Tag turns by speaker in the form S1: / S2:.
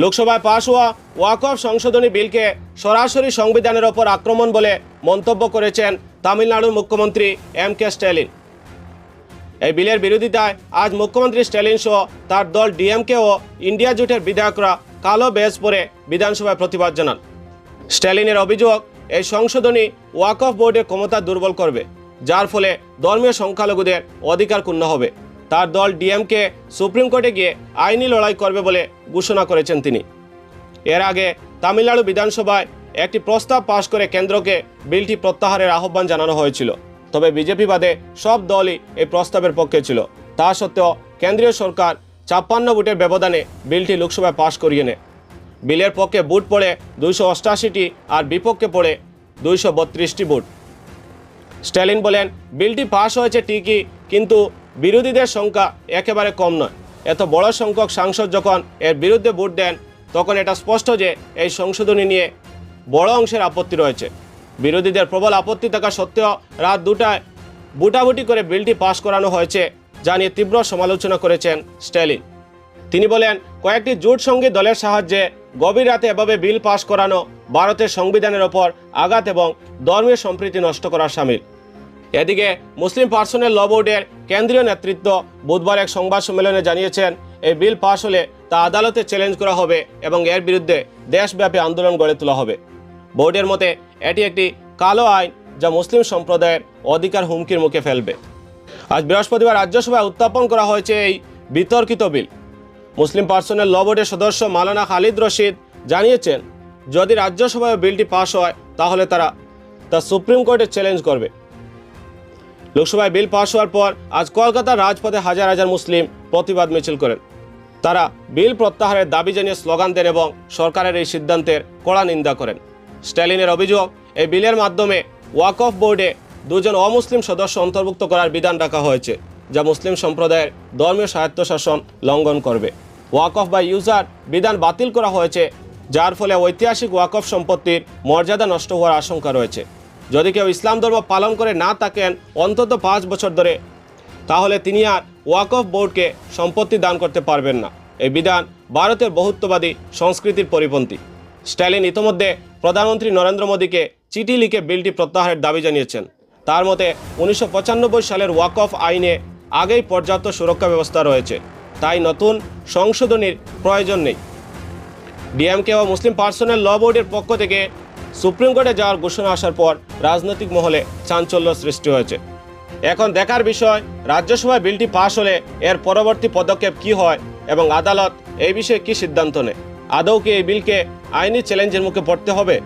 S1: লোকসভায় পাশ হওয়া ওয়াকফ সংশোধনী বিলকে সরাসরি সংবিধানের ওপর আক্রমণ বলে মন্তব্য করেছেন তামিলনাড়ুর মুখ্যমন্ত্রী এম কে স্ট্যালিন। এই বিলের বিরোধিতায় আজ মুখ্যমন্ত্রী স্ট্যালিন সহ তার দল ডিএমকে ও ইন্ডিয়া জোটের বিধায়করা কালো বেজ পরে বিধানসভায় প্রতিবাদ জানান। স্ট্যালিনের অভিযোগ, এই সংশোধনী ওয়াকফ বোর্ডের ক্ষমতা দুর্বল করবে, যার ফলে ধর্মীয় সংখ্যালঘুদের অধিকার ক্ষুণ্ণ হবে। তার দল ডিএমকে সুপ্রিম কোর্টে গিয়ে আইনি লড়াই করবে বলে ঘোষণা করেছেন তিনি। এর আগে তামিলনাড়ু বিধানসভায় একটি প্রস্তাব পাশ করে কেন্দ্রকে বিলটি প্রত্যাহারের আহ্বান জানানো হয়েছিল। তবে বিজেপি বাদে সব দলই এই প্রস্তাবের পক্ষে ছিল। তা সত্ত্বেও কেন্দ্রীয় সরকার ছাপ্পান্ন ভোটের ব্যবধানে বিলটি লোকসভায় পাশ করিয়ে নেয়। বিলের পক্ষে বুট পড়ে দুইশো অষ্টাশিটি আর বিপক্ষে পড়ে দুইশো বত্রিশটি বুট স্ট্যালিন বলেন, বিলটি পাশ হয়েছে ঠিকই, কিন্তু বিরোধীদের সংখ্যা একেবারে কম নয়। এত বড় সংখ্যক সাংসদ যখন এর বিরুদ্ধে ভোট দেন, তখন এটা স্পষ্ট যে এই সংশোধনী নিয়ে বড় অংশের আপত্তি রয়েছে। বিরোধীদের প্রবল আপত্তি থাকা সত্ত্বেও রাত দুটায় বুটাবুটি করে বিলটি পাশ করানো হয়েছে যা নিয়ে তীব্র সমালোচনা করেছেন স্ট্যালিন। তিনি বলেন, কয়েকটি জোট সঙ্গী দলের সাহায্যে গভীর রাতে এভাবে বিল পাশ করানো ভারতের সংবিধানের ওপর আঘাত এবং ধর্মীয় সম্প্রীতি নষ্ট করার সামিল। এদিকে মুসলিম পার্সোনেল ল বোর্ডের কেন্দ্রীয় নেতৃত্ব বুধবার এক সংবাদ সম্মেলনে জানিয়েছেন, এই বিল পাশ হলে তা আদালতে চ্যালেঞ্জ করা হবে এবং এর বিরুদ্ধে দেশব্যাপী আন্দোলন গড়ে তোলা হবে। বোর্ডের মতে, এটি একটি কালো আইন যা মুসলিম সম্প্রদায়ের অধিকার হুমকির মুখে ফেলবে। আজ বৃহস্পতিবার রাজ্যসভায় উত্থাপন করা হয়েছে এই বিতর্কিত বিল। মুসলিম পার্সোনেল ল বোর্ডের সদস্য মালানা খালিদ রশিদ জানিয়েছেন, যদি রাজ্যসভায় বিলটি পাশ হয়, তাহলে তারা তা সুপ্রিম কোর্টে চ্যালেঞ্জ করবে। লোকসভায় বিল পাশ হওয়ার পর আজ কলকাতার রাজপথে হাজার হাজার মুসলিম প্রতিবাদ মিছিল করেন। তারা বিল প্রত্যাহারের দাবি জানিয়ে স্লোগান দেন এবং সরকারের এই সিদ্ধান্তের কড়া নিন্দা করেন। স্ট্যালিনের অভিযোগ, এই বিলের মাধ্যমে ওয়াকফ বোর্ডে দুজন অমুসলিম সদস্য অন্তর্ভুক্ত করার বিধান রাখা হয়েছে, যা মুসলিম সম্প্রদায়ের ধর্মীয় স্বায়ত্তশাসন লঙ্ঘন করবে। ওয়াকফ বা ইউজার বিধান বাতিল করা হয়েছে, যার ফলে ঐতিহাসিক ওয়াকফ সম্পত্তির মর্যাদা নষ্ট হওয়ার আশঙ্কা রয়েছে। যদি কেউ ইসলাম ধর্ম পালন করে না থাকেন, অন্তত পাঁচ বছর ধরে, তাহলে তিনি আর ওয়াকফ বোর্ডকে সম্পত্তি দান করতে পারবেন না। এই বিধান ভারতের বহুত্ববাদী সংস্কৃতির পরিপন্থী। স্ট্যালিন ইতোমধ্যে প্রধানমন্ত্রী নরেন্দ্র মোদীকে চিঠি লিখে বিলটি প্রত্যাহারের দাবি জানিয়েছেন। তার মতে, উনিশশো পঁচানব্বই সালের ওয়াকফ আইনে আগেই পর্যাপ্ত সুরক্ষা ব্যবস্থা রয়েছে। তাই নতুন সংশোধনীর প্রয়োজন নেই। ডিএমকে ও মুসলিম পার্সোনাল ল বোর্ডের পক্ষ থেকে সুপ্রিম কোর্টে যাওয়ার ঘোষণা আসার পর রাজনৈতিক মহলে চাঞ্চল্য সৃষ্টি হয়েছে। এখন দেখার বিষয়, রাজ্যসভায় বিলটি পাশ হলে এর পরবর্তী পদক্ষেপ কি হয় এবং আদালত এই বিষয়ে কি সিদ্ধান্ত নেয়? আদৌ কি এই বিলকে আইনি চ্যালেঞ্জের মুখে পড়তে হবে?